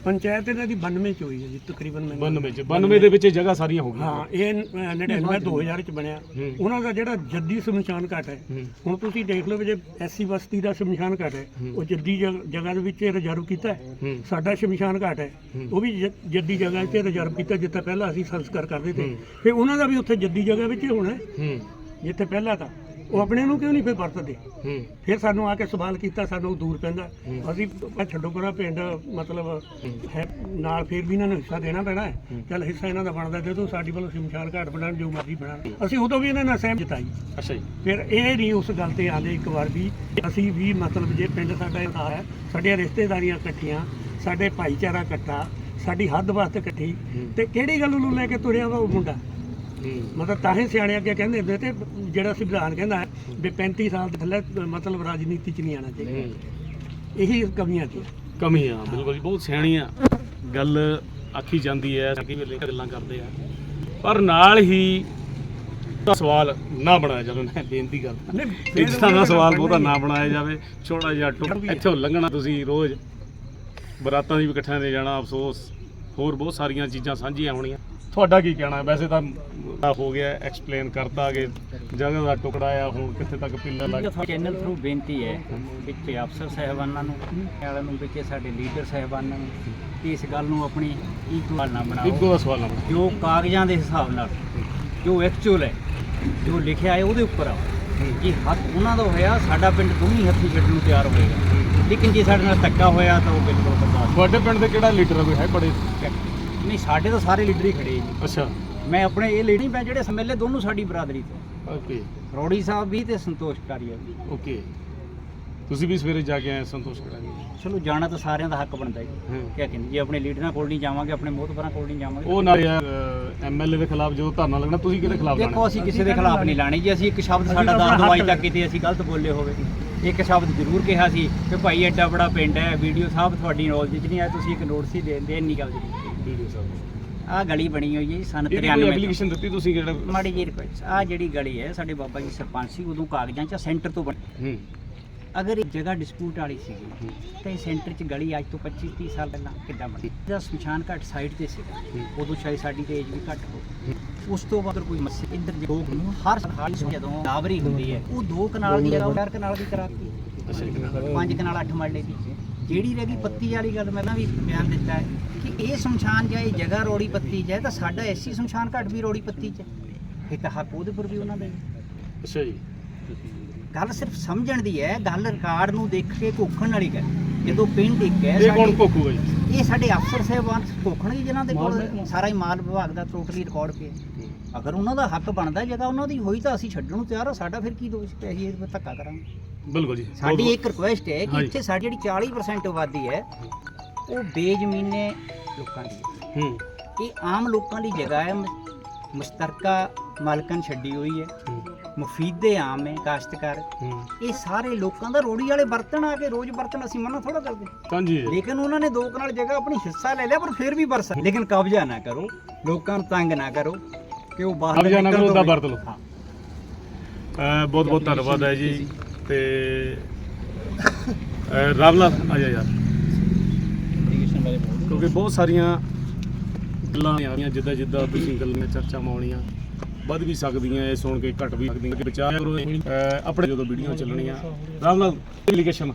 ਪੰਚਾਇਤ ਇਹਨਾਂ ਦੀ 92 ਚ ਹੋਈ ਹੈ ਜੀ ਤਕਰੀਬਨ ਮੈਨੂੰ 92 ਚ। 92 ਦੇ ਵਿੱਚ ਇਹ ਜਗ੍ਹਾ ਸਾਰੀਆਂ ਹੋ ਗਈਆਂ। ਹਾਂ ਇਹ 99 2000 ਚ ਬਣਿਆ। ਉਹਨਾਂ ਦਾ ਜਿਹੜਾ ਜੱਦੀ ਸ਼ਮਸ਼ਾਨ ਘਾਟ ਹੈ। ਹੁਣ ਤੁਸੀਂ ਦੇਖ ਲਓ ਵੀ ਜੇ ਐਸੀ ਬਸਤੀ ਦਾ ਸ਼ਮਸ਼ਾਨ ਘਾਟ ਹੈ ਉਹ ਜੱਦੀ ਜਗ- ਜਗ੍ਹਾ ਦੇ ਵਿੱਚ ਰਿਜ਼ਰਵ ਕੀਤਾ ਹੈ। ਹੂੰ। ਸਾਡਾ ਸ਼ਮਸ਼ਾਨ ਘਾਟ ਹੈ ਉਹ ਵੀ ਜ- ਜੱਦੀ ਜਗ੍ਹਾ 'ਤੇ ਰਿਜ਼ਰਵ ਕੀਤਾ ਜਿੱਥੇ ਪਹਿਲਾਂ ਅਸੀਂ ਸੰਸਕਾਰ ਕਰਦੇ ਤੇ। ਫਿਰ ਉਹਨਾਂ ਦਾ ਵੀ ਉੱਥੇ ਜੱਦੀ ਜਗ੍ਹਾ ਵਿੱਚ ਹੀ ਹੋਣਾ ਹੈ, ਹੂੰ। ਜਿੱਥੇ ਪਹਿਲਾਂ ਤਾਂ। ਉਹ ਆਪਣੇ ਨੂੰ ਕਿਉਂ ਨਹੀਂ ਫਿਰ ਵਰਤਦੇ? ਹੂੰ। ਫਿਰ ਸਾਨੂੰ ਆ ਕੇ ਸਵਾਲ ਕੀਤਾ ਸਾਨੂੰ ਦੂਰ ਪੈਂਦਾ। ਅਸੀਂ ਆਹ ਛੱਡੋ ਪਰਾ ਪਿੰਡ ਮਤਲਬ ਹੈ। ਨਾਲ ਫਿਰ ਵੀ ਇਹਨਾਂ ਨੂੰ ਹਿੱਸਾ ਦੇਣਾ ਪੈਣਾ ਹੈ। ਚੱਲ ਹਿੱਸਾ ਇਹਨਾਂ ਦਾ ਬਣਦਾ ਦੇ ਦੋ ਸਾਡੀ ਵੱਲੋਂ ਸ਼ਮਸ਼ਾਨ ਘਾਟ ਬਣਾਉਣ ਜੋ ਮਰਜ਼ੀ ਬਣਾਉਣ। ਅਸੀਂ ਉਦੋਂ ਵੀ ਇਹਨਾਂ ਨਾਲ ਸਹਿਮ ਜਤਾਈ। ਅੱਛਾ ਜੀ। ਫਿਰ ਇਹ ਨਹੀਂ ਉਸ ਗੱਲ ਤੇ ਆਂਦੇ ਇੱਕ ਵਾਰ ਵੀ ਅਸੀਂ ਵੀ ਮਤਲਬ ਜੇ ਪਿੰਡ ਸਾਡਾ ਇਹ ਹੈ ਸਾਡੀਆਂ ਰਿਸ਼ਤੇਦਾਰੀਆਂ ਇਕੱਠੀਆਂ ਸਾਡੇ ਭਾਈਚਾਰਾ ਇਕੱਠਾ ਸਾਡੀ ਹੱਦ ਵਾਸਤੇ ਇਕੱਠੀ ਤੇ ਕਿਹੜੀ ਗੱਲ ਨੂੰ ਲੈ ਕੇ ਤੁਰਿਆ ਵਾ ਉਹ ਮੁੰਡਾ? ਮਤਲਬ ਤਾਂ ਹੀ ਸਿਆਣੇ ਅੱਗੇ ਕਹਿੰਦੇ ਹੁੰਦੇ ਤੇ ਜਿਹੜਾ ਸੰਵਿਧਾਨ ਕਹਿੰਦਾ ਹੈ ਵੀ 35 ਸਾਲ ਦੇ ਥੱਲੇ ਮਤਲਬ ਰਾਜਨੀਤੀ ਚ ਨਹੀਂ ਆਣਾ ਚਾਹੀਦਾ। ਹੂੰ ਇਹੀ ਕਮੀਆਂ ਸੀ ਕਮੀ ਆ ਬਿਲਕੁਲ ਬਹੁਤ ਸਿਆਣੀ ਆ ਗੱਲ ਆਖੀ ਜਾਂਦੀ ਹੈ ਕਈ ਵੇਲੇ ਗੱਲਾਂ ਕਰਦੇ ਆ। ਪਰ ਨਾਲ ਹੀ ਦਾ ਸਵਾਲ ਨਾ ਬਣਾਇਆ ਜਾਵੇ ਮੈਂ ਬੇਨਤੀ ਕਰਦਾ। ਇੱਜ਼ਤਾਂ ਦਾ ਸਵਾਲ ਬਹੁਤਾ ਨਾ ਬਣਾਇਆ ਜਾਵੇ ਛੋਟਾ ਜਿਹਾ ਟੁੱਕ ਇੱਥੋਂ ਲੰਘਣਾ ਤੁਸੀਂ ਰੋਜ਼। ਬਰਾਤਾਂ ਦੀ ਵੀ ਇਕੱਠਿਆਂ ਦੇ ਜਾਣਾ ਅਫਸੋਸ। ਹੋਰ ਬਹੁਤ ਸਾਰੀਆਂ ਚੀਜ਼ਾਂ ਸਾਂਝੀਆਂ ਹੋਣੀਆਂ। ਤੁਹਾਡਾ ਕੀ ਕਹਿਣਾ? ਹੈ ਵੈਸੇ ਤਾਂ ਆ ਹੋ ਗਿਆ ਐਕਸਪਲੇਨ ਕਰਤਾ ਕਿ ਜਗ੍ਹਾ ਦਾ ਟੁਕੜਾ ਆ ਹੁਣ ਕਿੱਥੇ ਤੱਕ ਪਿੱਲਰ ਲੱਗ ਚੈਨਲ ਥਰੂ ਬੇਨਤੀ ਹੈ ਵਿੱਚ ਅਫਸਰ ਸਾਹਿਬਾਨਾਂ ਨੂੰ ਵਾਲਿਆਂ ਨੂੰ ਵਿੱਚ ਸਾਡੇ ਲੀਡਰ ਸਾਹਿਬਾਨਾਂ ਨੂੰ ਕਿ ਇਸ ਗੱਲ ਨੂੰ ਆਪਣੀ ਇਕੁਅਲ ਨਾ ਬਣਾਓ। ਇੱਕੋ ਦਾ ਸਵਾਲ ਨਾ ਬਣਾਓ। ਜੋ ਕਾਗਜ਼ਾਂ ਦੇ ਹਿਸਾਬ ਨਾਲ ਜੋ ਐਕਚੁਅਲ ਹੈ ਜੋ ਲਿਖਿਆ ਹੈ ਉਹਦੇ ਉੱਪਰ ਆਓ। ਜੇ ਹੱਥ ਉਹਨਾਂ ਦਾ ਹੋਇਆ ਸਾਡਾ ਪਿੰਡ ਦੋਵੇਂ ਹੱਥੀ ਛੱਡਣ ਨੂੰ ਤਿਆਰ ਹੋਏਗਾ। ਲੇਕਿਨ ਜੇ ਸਾਡੇ ਨਾਲ ਧੱਕਾ ਹੋਇਆ ਤਾਂ ਉਹ ਬਿਲਕੁਲ ਬਰਬਾਦ ਤੁਹਾਡੇ ਪਿੰਡ ਦੇ ਕਿਹੜਾ ਲੀਡਰ ਕੋਈ? ਹੈ ਬੜੇ ਨਹੀਂ ਸਾਡੇ ਤਾਂ ਸਾਰੇ ਲੀਡਰ ਹੀ ਖੜੇ ਜੀ। ਅੱਛਾ। ਮੈਂ ਆਪਣੇ ਇਹ ਲੀਡਰ ਮੈਂ ਜਿਹੜੇ ਸਮੇਲੇ ਦੋਨੋਂ ਸਾਡੀ ਬਰਾਦਰੀ ਤੋਂ। ਓਕੇ ਰੋੜੀ ਸਾਹਿਬ ਵੀ ਤੇ ਸੰਤੋਸ਼ ਕਾਰੀਆ ਵੀ। ਓਕੇ ਤੁਸੀਂ ਵੀ ਸਵੇਰੇ ਜਾ ਕੇ ਆਏ ਸੰਤੋਸ਼ ਕਰਾਂਗੇ ਚਲੋ ਜਾਣਾ ਤਾਂ ਸਾਰਿਆਂ ਦਾ ਹੱਕ ਬਣਦਾ ਜੀ। ਹੂੰ। ਕਿਆ ਕਹਿੰਦੇ ਜੇ ਆਪਣੇ ਲੀਡਰਾਂ ਕੋਲ ਨਹੀਂ ਜਾਵਾਂਗੇ ਆਪਣੇ ਮੋਹਤਬਰਾਂ ਕੋਲ ਨਹੀਂ ਜਾਵਾਂਗੇ। ਉਹ ਨਾਲ ਐਮਐਲਏ ਦੇ ਖਿਲਾਫ ਜੋ ਧਰਨਾ ਲੱਗਣਾ ਤੁਸੀਂ ਕਿਹਦੇ ਖਿਲਾਫ ਦੇਖੋ ਜਾਣਾ ਅਸੀਂ ਕਿਸੇ ਦੇ ਖਿਲਾਫ ਨਹੀਂ ਲਾਣੀ ਜੀ। ਅਸੀਂ ਇੱਕ ਸ਼ਬਦ ਸਾਡਾ ਦਾਦ ਦਵਾਈ ਤੱਕ ਕਿਤੇ ਅਸੀਂ ਗਲਤ ਬੋਲੇ ਹੋਵੇ। ਇੱਕ ਸ਼ਬਦ ਜ਼ਰੂਰ ਕਿਹਾ ਸੀ ਕਿ ਭਾਈ ਐਡਾ ਬੜਾ ਪਿੰਡ ਹੈ ਵੀਡੀਓ ਸਾਹਿਬ ਤੁਹਾਡੀ ਨੌਲੇਜ 'ਚ ਨਹੀਂ ਆ ਤੁਸੀਂ ਇੱਕ ਨੋਟਿਸ ਹੀ ਦੇ ਦੇ ਇੰਨੀ ਗੱਲ ਜੀ ਸਾਹਿਬ ਆਹ ਗਲੀ ਬਣੀ ਹੋਈ ਹੈ ਜੀ ਸਨ ਇਹਦੀ 93 ਐਪਲੀਕੇਸ਼ਨ ਦਿੱਤੀ ਤੁਸੀਂ ਜਿਹੜਾ ਮਾੜੀ ਜਿਹੀ ਰਿਕੁਐਸਟ ਆਹ ਜਿਹੜੀ ਗਲੀ ਹੈ ਸਾਡੇ ਬਾਬਾ ਜੀ ਸਰਪੰਚ ਸੀ ਉਦੋਂ ਕਾਗਜ਼ਾਂ 'ਚ ਸੈਂਟਰ ਤੋਂ ਬਣੀ। ਹੂੰ। ਅਗਰ ਇਹ ਜਗ੍ਹਾ ਡਿਸਪਿਊਟ ਵਾਲੀ ਸੀਗੀ ਤਾਂ ਇਹ ਸੈਂਟਰ 'ਚ ਗਲੀ ਅੱਜ ਤੋਂ 25 30 ਸਾਲ ਪਹਿਲਾਂ ਕਿੱਦਾਂ ਬਣੀ? ਇਹਦਾ ਸ਼ਮਸ਼ਾਨ ਘਾਟ ਸਾਈਡ ਤੇ ਸੀਗਾ। ਉਦੋਂ ਸ਼ਾਇਦ ਸਾਡੀ ਤੇ ਏਜ ਵੀ ਘੱਟ ਹੋ ਉਸ ਤੋਂ ਬਾਅਦ ਕੋਈ ਮਸਜਿਦ ਇੱਧਰ ਜੋ ਹਰ ਸਾਲ ਜਦੋਂ ਲਾਵਰੀ ਹੁੰਦੀ ਹੈ। ਉਹ ਦੋ ਕਨਾਲ ਦੀ ਜਗ੍ਹਾ ਚਾਰ ਕਨਾਲ ਦੀ ਕਰਾਤੀ। ਅੱਛਾ ਜੀ ਪੰਜ ਕਨਾਲ ਅੱਠ ਮਰਲੇ ਦੀ ਜਿਹੜੀ ਰਹਿ ਗਈ ਪੱਤੀ ਵਾਲੀ ਗੱਲ ਮੈਂ ਨਾ ਵੀ ਬਿਆਨ ਦਿੱਤਾ ਹੈ। ਇਹ ਸ਼ਮਸ਼ਾਨ ਜਾਂ ਇਹ ਜਗ੍ਹਾ ਰੋੜੀ ਪੱਤੀ ਹੈ ਤਾਂ ਸਾਡਾ ਐਸੀ ਸ਼ਮਸ਼ਾਨ ਘਾਟ ਵੀ ਰੋੜੀ ਪੱਤੀ 'ਚ ਇਹ ਤਾਂ ਹੱਕ ਉਹਦੇ ਪਰ ਵੀ ਉਹਨਾਂ ਦਾ। ਅੱਛਾ ਜੀ। ਗੱਲ ਸਿਰਫ ਸਮਝਣ ਦੀ ਹੈ ਗੱਲ ਰਿਕਾਰਡ ਨੂੰ ਦੇਖ ਕੇ ਘੋਖਣ ਵਾਲੀ ਗੱਲ। ਜਦੋਂ ਪਿੰਡ ਇੱਕ ਹੈ ਇਹ ਕੌਣ ਕੋਕੂਗਾ ਜੀ? ਇਹ ਸਾਡੇ ਅਫਸਰ ਸਾਹਿਬਾਨ ਘੋਖਣਗੇ ਜਿਨ੍ਹਾਂ ਦੇ ਕੋਲ ਸਾਰਾ ਹੀ ਮਾਲ ਵਿਭਾਗ ਦਾ ਟੋਟਲੀ ਰਿਕਾਰਡ ਪਿਆ। ਅਗਰ ਉਹਨਾਂ ਦਾ ਹੱਕ ਬਣਦਾ ਜਗ੍ਹਾ ਉਹਨਾਂ ਦੀ ਹੋਈ ਤਾਂ ਅਸੀਂ ਛੱਡਣ ਨੂੰ ਤਿਆਰ ਹਾਂ ਸਾਡਾ ਫਿਰ ਕੀ ਦੋਸ਼ ਹੈ ਅਸੀਂ ਇਹ ਧੱਕਾ ਕਰਾਂਗੇ। ਬਿਲਕੁਲ ਜੀ। ਸਾਡੀ ਇੱਕ ਰਿਕੁਐਸਟ ਹੈ ਕਿ। ਇੱਥੇ ਸਾਡੀ ਜਿਹੜੀ 40% ਆਬਾਦੀ ਹੈ ਉਹ ਬੇਜ਼ਮੀਨੇ ਲੋਕਾਂ ਦੀ ਹੈ। ਹੂੰ। ਇਹ ਆਮ ਲੋਕਾਂ ਦੀ ਜਗ੍ਹਾ ਹੈ। ਮ- ਮੁਸ਼ਤਰਕਾ ਮਾਲਕਨ ਛੱਡੀ ਹੋਈ ਹੈ। ਮੁਫੀਦੇ ਆਮ ਹੈ ਕਾਸ਼ਤਕਾਰ। ਹੂੰ। ਇਹ ਸਾਰੇ ਲੋਕਾਂ ਦਾ ਰੋੜੀ ਵਾਲੇ ਬਰਤਨ ਆ ਕੇ ਰੋਜ਼ ਬਰਤਨ ਅਸੀਂ ਮਨਾ ਥੋੜਾ ਕਰਦੇ ਹਾਂਜੀ। ਲੇਕਿਨ ਉਹਨਾਂ ਨੇ ਦੋ ਕਨਾਲ ਜਗ੍ਹਾ ਆਪਣੀ ਹਿੱਸਾ ਲੈ ਲਿਆ ਪਰ ਫਿਰ ਵੀ ਬਰਸ ਲੇਕਿਨ ਕਬਜ਼ਾ ਨਾ ਕਰੋ। ਲੋਕਾਂ ਨੂੰ ਤੰਗ ਨਾ ਕਰੋ ਕਿ ਉਹ ਬਾਹਰ ਕਬਜ਼ਾ ਨਾ ਕਰੋ, ਤੋਂ ਉਹਦਾ ਵਰਤ ਲਓ। ਹਾਂ। ਬਹੁਤ ਬਹੁਤ ਧੰਨਵਾਦ ਹੈ ਜੀ ਤੇ ਅਹ, ਰਾਮਲਾਲ ਆ ਜਾ ਯਾਰ। ਕਿਉਂਕਿ ਬਹੁਤ ਸਾਰੀਆਂ ਗੱਲਾਂ ਆ ਰਹੀਆਂ ਜਿੱਦਾਂ ਜਿੱਦਾਂ ਤੁਸੀਂ ਗੱਲਾਂ ਚਰਚਾਵਾਂ ਆਉਣੀਆਂ ਵੱਧ ਵੀ ਸਕਦੀਆਂ ਇਹ ਸੁਣ ਕੇ ਘਟ ਵੀ ਸਕਦੀਆਂ ਕਿ ਬਚਾ ਕਰੋ ਆਪਣੇ ਜਦੋਂ ਵੀਡੀਓ ਚੱਲਣੀਆਂ ਰਾਮਲਾਲ ਐਪਲੀਕੇਸ਼ਨ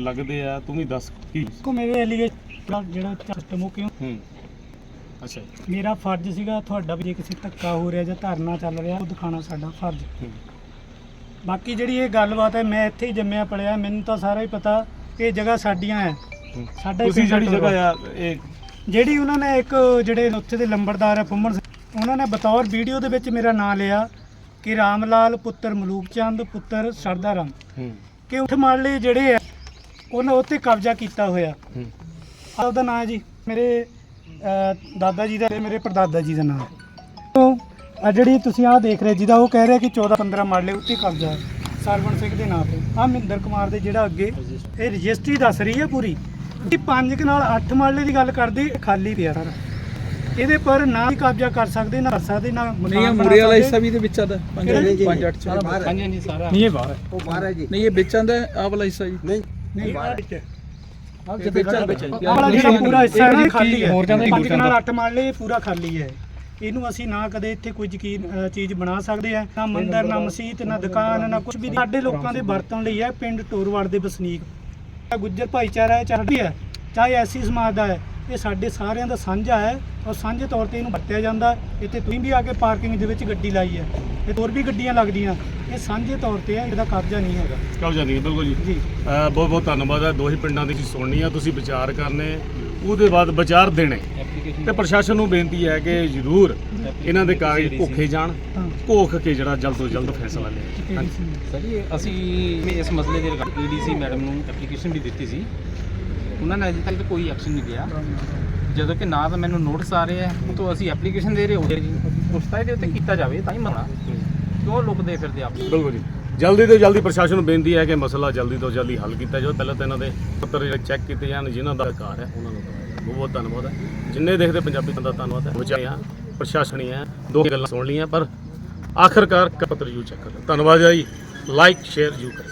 ਲੱਗਦੇ ਆ ਤੂੰ ਵੀ ਦੱਸ ਕੀ ਕੋ ਮੇਰੇ ਐਲੀਗੇਸ਼ਨ ਜਿਹੜਾ ਚੱਟ ਮੁਕਿਓ ਹੂੰ ਅੱਛਾ। ਮੇਰਾ ਫਰਜ਼ ਸੀਗਾ ਤੁਹਾਡਾ ਵੀ ਜੇ ਕਿਸੇ ਧੱਕਾ ਹੋ ਰਿਹਾ ਜਾਂ ਧਰਨਾ ਚੱਲ ਰਿਹਾ ਉਹ ਦਿਖਾਣਾ ਸਾਡਾ ਫਰਜ਼ ਹੂੰ। ਬਾਕੀ ਜਿਹੜੀ ਇਹ ਗੱਲਬਾਤ ਹੈ ਮੈਂ ਇੱਥੇ ਹੀ ਜੰਮਿਆ ਪਲਿਆ ਮੈਨੂੰ ਤਾਂ ਸਾਰਾ ਹੀ ਪਤਾ ਕਿ ਇਹ ਜਗ੍ਹਾ ਸਾਡੀਆਂ ਹੂੰ। ਸਾਡਾ ਤੁਸੀਂ ਜਿਹੜੀ। ਜਗ੍ਹਾ ਆ ਇਹ ਜਿਹੜੀ ਉਹਨਾਂ ਨੇ ਇੱਕ ਜਿਹੜੇ ਉੱਥੇ ਦੇ ਲੰਬੜਦਾਰ ਫੁੰਮਣ ਸਿੰਘ, ਉਹਨਾਂ ਨੇ ਬਤੌਰ ਵੀਡੀਓ ਦੇ ਵਿੱਚ ਮੇਰਾ ਨਾਮ ਲਿਆ ਕਿ ਰਾਮ ਲਾਲ ਪੁੱਤਰ ਮਲੂਕ ਚੰਦ ਪੁੱਤਰ ਸਰਦਾ ਰਾਮ। ਹੂੰ। ਕਿ ਉੱਠ ਮਾਲੇ ਜਿਹੜੇ ਆ ਉਹਨਾਂ ਉੱਤੇ ਕਬਜ਼ਾ ਕੀਤਾ ਹੋਇਆ। ਆਪਦਾ ਨਾਂ ਹੈ ਜੀ ਮੇਰੇ ਦਾਦਾ ਜੀ ਦਾ ਮੇਰੇ ਪੜਦਾਦਾ ਜੀ ਦਾ ਨਾਮ ਤੋਂ ਆ ਜਿਹੜੀ ਤੁਸੀਂ ਆਹ ਦੇਖ ਰਹੇ ਜਿਹਦਾ ਉਹ ਕਹਿ ਰਿਹਾ ਕਿ 14 15 ਮਾਲੇ ਉੱਤੇ ਕਬਜ਼ਾ ਹੈ। ਸਰਵਣ ਸਿੰਘ ਦੇ ਨਾਂ ਤੇ। ਆ ਮਹਿੰਦਰ ਕੁਮਾਰ ਦੇ ਜਿਹੜਾ ਅੱਗੇ ਇਹ ਰਜਿਸਟਰੀ ਦੱਸ ਰਹੀ ਹੈ ਪੂਰੀ। ਇਹ ਪੰਜ ਕਨਾਲ 8 ਮਾਲੇ ਦੀ ਗੱਲ ਕਰਦੇ ਖਾਲੀ ਪਿਆ ਸਾਰਾ। ਇਹਦੇ ਪਰ ਨਾ ਹੀ ਕਬਜ਼ਾ ਕਰ ਸਕਦੇ ਨਾ ਕਰ ਸਕਦੇ ਨਾ ਨਹੀਂ ਇਹ ਮੂਰੇ ਵਾਲਾ। ਹਿੱਸਾ ਵੀ ਤੇ ਵਿੱਚ ਆਦਾ। ਕਿਹੜਾ ਜੀ? 5 8 ਚ। ਹਾਂਜੀ ਹਾਂਜੀ ਸਾਰਾ। ਨਹੀਂ ਇਹ ਬਾਹਰ ਹੈ। ਉਹ ਬਾਹਰ ਹੈ ਜੀ। ਨਹੀਂ ਇਹ ਵਿੱਚ ਆਂਦਾ ਆਹ ਵਾਲਾ ਹਿੱਸਾ ਜੀ। ਨਹੀਂ ਨਹੀਂ ਇਹ ਵਿੱਚ। ਵਾਲਾ ਜਿਹੜਾ ਪੂਰਾ ਹਿੱਸਾ ਹੈ ਖਾਲੀ ਹੈ। ਪੰਜ ਕਨਾਲ 8 ਮਾਲੇ ਇਹ ਪੂਰਾ ਖਾਲੀ ਹੈ। ਇਹਨੂੰ ਅਸੀਂ ਨਾ ਕਦੇ ਇੱਥੇ ਕੋਈ ਯਕੀਨ ਚੀਜ਼ ਬਣਾ ਸਕਦੇ ਆ ਨਾ ਮੰਦਰ ਨਾ ਮਸਜਿਦ ਨਾ ਦੁਕਾਨ ਨਾ ਕੁਝ ਵੀ। ਸਾਡੇ ਲੋਕਾਂ ਦੇ ਵਰਤਣ ਲਈ ਹੈ ਪਿੰਡ ਟੋਰਵਾੜ ਦੇ ਵਸਨੀਕ। ਗੁੱਜਰ ਭਾਈਚਾਰਾ ਹੈ ਚਾਹੇ ਹੈ ਚਾਹੇ ਐਸੀ ਸਮਾਜ ਦਾ ਹੈ ਇਹ ਸਾਡੇ ਸਾਰਿਆਂ ਦਾ ਸਾਂਝਾ ਹੈ ਔਰ ਸਾਂਝੇ ਤੌਰ ਤੇ ਇਹਨੂੰ ਵਰਤਿਆ ਜਾਂਦਾ ਇੱਥੇ ਤੁਸੀਂ ਵੀ ਆ ਕੇ ਪਾਰਕਿੰਗ ਦੇ ਵਿੱਚ ਗੱਡੀ ਲਾਈ ਹੈ ਤੇ ਹੋਰ ਵੀ ਗੱਡੀਆਂ ਲੱਗਦੀਆਂ ਇਹ ਸਾਂਝੇ ਤੌਰ ਤੇ ਹੈ ਇਹਦਾ ਕਬਜ਼ਾ ਨਹੀਂ ਹੈਗਾ। ਕਬਜ਼ਾ ਨਹੀਂ ਬਿਲਕੁਲ ਜੀ। ਜੀ। ਬਹੁਤ ਬਹੁਤ ਧੰਨਵਾਦ ਹੈ ਦੋਹੀ ਪਿੰਡਾਂ ਦੀ ਤੁਸੀਂ ਸੁਣਨੀ ਆ ਤੁਸੀਂ ਵਿਚਾਰ ਕਰਨੇ ਉਹਦੇ ਬਾਅਦ ਵਿਚਾਰ ਦੇਣੇ। ਤੇ ਪ੍ਰਸ਼ਾਸਨ ਨੂੰ ਬੇਨਤੀ ਹੈ ਕਿ ਜ਼ਰੂਰ ਇਹਨਾਂ ਦੇ ਕਾਗਜ਼ ਭੁੱਖੇ ਜਾਣ ਘੋਖ ਕੇ ਜਿਹੜਾ ਜਲਦ ਤੋਂ ਜਲਦ ਫੈਸਲਾ ਲਿਆ ਹਾਂਜੀ। ਸਰ ਜੀ ਅਸੀਂ ਇਸ ਮਸਲੇ ਦੇ ਰਿਗਾਰਡ ਈਡੀਸੀ ਮੈਡਮ ਨੂੰ ਐਪਲੀਕੇਸ਼ਨ ਵੀ ਦਿੱਤੀ ਸੀ। ਉਹਨਾਂ ਨੇ ਅਜੇ ਤੱਕ ਕੋਈ ਐਕਸ਼ਨ ਨਹੀਂ ਲਿਆ। ਜਦੋਂ ਕਿ ਨਾ ਤਾਂ ਮੈਨੂੰ ਨੋਟਿਸ ਆ ਰਹੇ ਤੋਂ ਅਸੀਂ ਐਪਲੀਕੇਸ਼ਨ ਦੇ ਰਹੇ ਹੋ। ਜੀ ਉਸ ਤਾਂ ਇਹਦੇ ਉੱਤੇ ਕੀਤਾ ਜਾਵੇ ਤਾਂ ਹੀ ਮਨਾ ਕਿਉਂ ਲੁਕਦੇ ਫਿਰਦੇ ਆਪ? ਬਿਲਕੁਲ ਜੀ। ਜਲਦੀ ਤੋਂ ਜਲਦੀ ਪ੍ਰਸ਼ਾਸਨ ਨੂੰ ਬੇਨਤੀ ਹੈ ਕਿ ਮਸਲਾ ਜਲਦੀ ਤੋਂ ਜਲਦੀ ਹੱਲ ਕੀਤਾ ਜਾਵੇ। ਪਹਿਲਾਂ ਤਾਂ ਇਹਨਾਂ ਦੇ ਪੱਤਰ ਜਿਹੜੇ ਚੈੱਕ ਕੀਤੇ ਜਾਣ ਜਿਨ੍ਹਾਂ ਦਾ ਅਧਿਕਾਰ ਹੈ ਉਹਨਾਂ ਨੂੰ। ਬਹੁਤ ਬਹੁਤ ਧੰਨਵਾਦ ਹੈ। ਜਿੰਨੇ ਦੇਖਦੇ ਪੰਜਾਬੀ ਦਾ ਧੰਨਵਾਦ ਹੈ। ਵਿਚਾਰੇ ਆ ਪ੍ਰਸ਼ਾਸਨੀ ਹੈ ਦੋ ਗੱਲਾਂ ਸੁਣ ਲਈਆਂ, ਪਰ ਆਖਰਕਾਰ ਪੱਤਰ ਯੂ ਚੈੱਕ ਕਰ ਧੰਨਵਾਦ ਜੀ। ਲਾਈਕ, ਸ਼ੇਅਰ ਯੂ ਕਰ